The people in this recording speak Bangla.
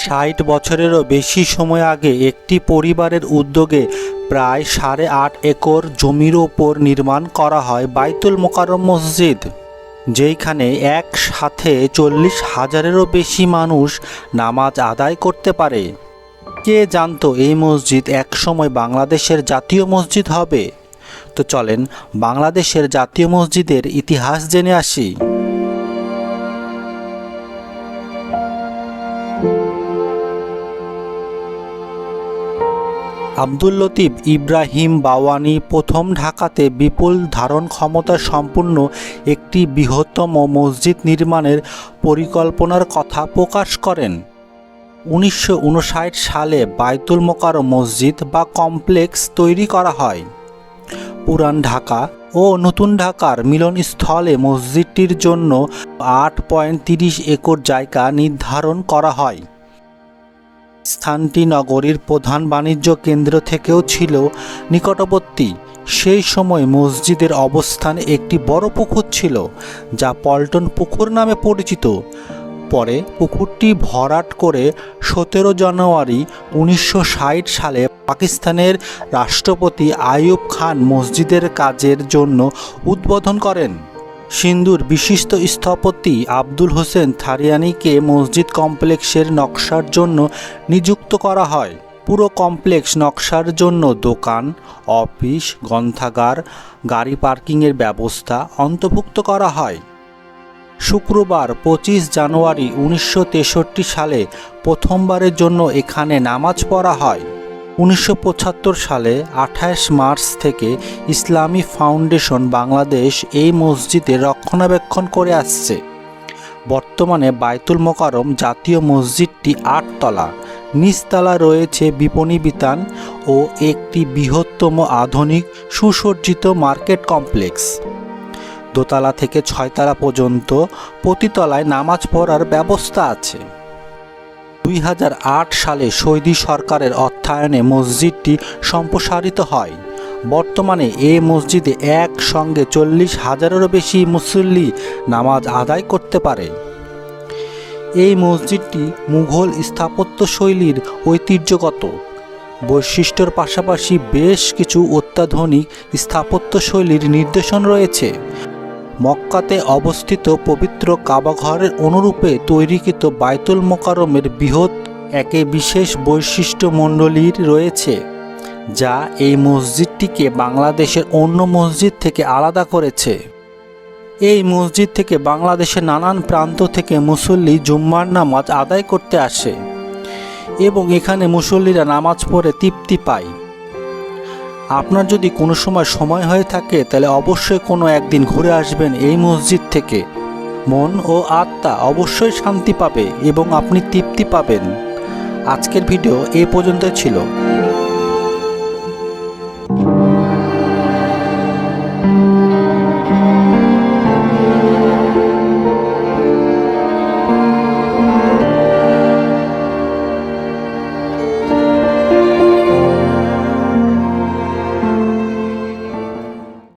ষাট বছরেরও বেশি সময় আগে একটি পরিবারের উদ্যোগে প্রায় সাড়ে আট একর জমির ওপর নির্মাণ করা হয় বাইতুল মোকাররম মসজিদ, যেইখানে একসাথে চল্লিশ হাজারেরও বেশি মানুষ নামাজ আদায় করতে পারে। কে জানতো এই মসজিদ একসময় বাংলাদেশের জাতীয় মসজিদ হবে? তো চলেন বাংলাদেশের জাতীয় মসজিদের ইতিহাস জেনে আসি। আব্দুল লতিফ ইব্রাহিম বাওয়ানি প্রথম ঢাকাতে বিপুল ধারণ ক্ষমতা সম্পূর্ণ একটি বৃহত্তম মসজিদ নির্মাণের পরিকল্পনার কথা প্রকাশ করেন। উনিশশো উনষাট সালে বায়তুল মোকাররম মসজিদ বা কমপ্লেক্স তৈরি করা হয়। পুরান ঢাকা ও নতুন ঢাকার মিলনস্থলে মসজিদটির জন্য আট পয়েন্ট তিরিশ একর জায়গা নির্ধারণ করা হয়। স্থানটি নগরীর প্রধান বাণিজ্য কেন্দ্র থেকেও ছিল নিকটবর্তী। সেই সময় মসজিদের অবস্থান একটি বড় পুকুর ছিল, যা পল্টন পুকুর নামে পরিচিত। পরে পুকুরটি ভরাট করে সতেরো জানুয়ারি উনিশশো ষাট সালে পাকিস্তানের রাষ্ট্রপতি আইয়ুব খান মসজিদের কাজের জন্য উদ্বোধন করেন। সিন্ধুর বিশিষ্ট স্থপতি আব্দুল হোসেন থারিয়ানিকে মসজিদ কমপ্লেক্সের নকশার জন্য নিযুক্ত করা হয়। পুরো কমপ্লেক্স নকশার জন্য দোকান, অফিস, গ্রন্থাগার, গাড়ি পার্কিংয়ের ব্যবস্থা অন্তর্ভুক্ত করা হয়। শুক্রবার পঁচিশ জানুয়ারি উনিশশো তেষট্টি সালে প্রথমবারের জন্য এখানে নামাজ পড়া হয়। উনিশশো পঁচাত্তর সালে আঠাশ মার্চ থেকে ইসলামী ফাউন্ডেশন বাংলাদেশ এই মসজিদে রক্ষণাবেক্ষণ করে আসছে। বর্তমানে বায়তুল মোকারম জাতীয় মসজিদটি আটতলা, নিচতলা রয়েছে বিপণী বিতান ও একটি বৃহত্তম আধুনিক সুসজ্জিত মার্কেট কমপ্লেক্স। দোতলা থেকে ছয়তলা পর্যন্ত প্রতিতলায় নামাজ পড়ার ব্যবস্থা আছে। দুই হাজার আট সালে সৌদি সরকারের অর্থায়নে মসজিদটি সম্প্রসারিত হয়। বর্তমানে এই মসজিদে একসঙ্গে চল্লিশ হাজারেরও বেশি মুসল্লি নামাজ আদায় করতে পারে। এই মসজিদটি মুঘল স্থাপত্যশৈলীর ঐতিহ্যগত। বৈশিষ্ট্যর পাশাপাশি বেশ কিছু অত্যাধুনিক স্থাপত্যশৈলীর নির্দেশন রয়েছে। মক্কাতে অবস্থিত পবিত্র কাবাঘরের অনুরূপে তৈরিকৃত বায়তুল মোকারমের বৃহৎ একে বিশেষ বৈশিষ্ট্য মণ্ডলীর রয়েছে, যা এই মসজিদটিকে বাংলাদেশের অন্য মসজিদ থেকে আলাদা করেছে। এই মসজিদ থেকে বাংলাদেশের নানান প্রান্ত থেকে মুসল্লি জুম্মার নামাজ আদায় করতে আসে এবং এখানে মুসল্লিরা নামাজ পড়ে তৃপ্তি পায়। আপনার যদি কোনো সময় সময় হয়ে থাকে, তাহলে অবশ্যই কোনো একদিন ঘুরে আসবেন এই মসজিদ থেকে। মন ও আত্মা অবশ্যই শান্তি পাবে এবং আপনি তৃপ্তি পাবেন। আজকের ভিডিও এ পর্যন্ত ছিল।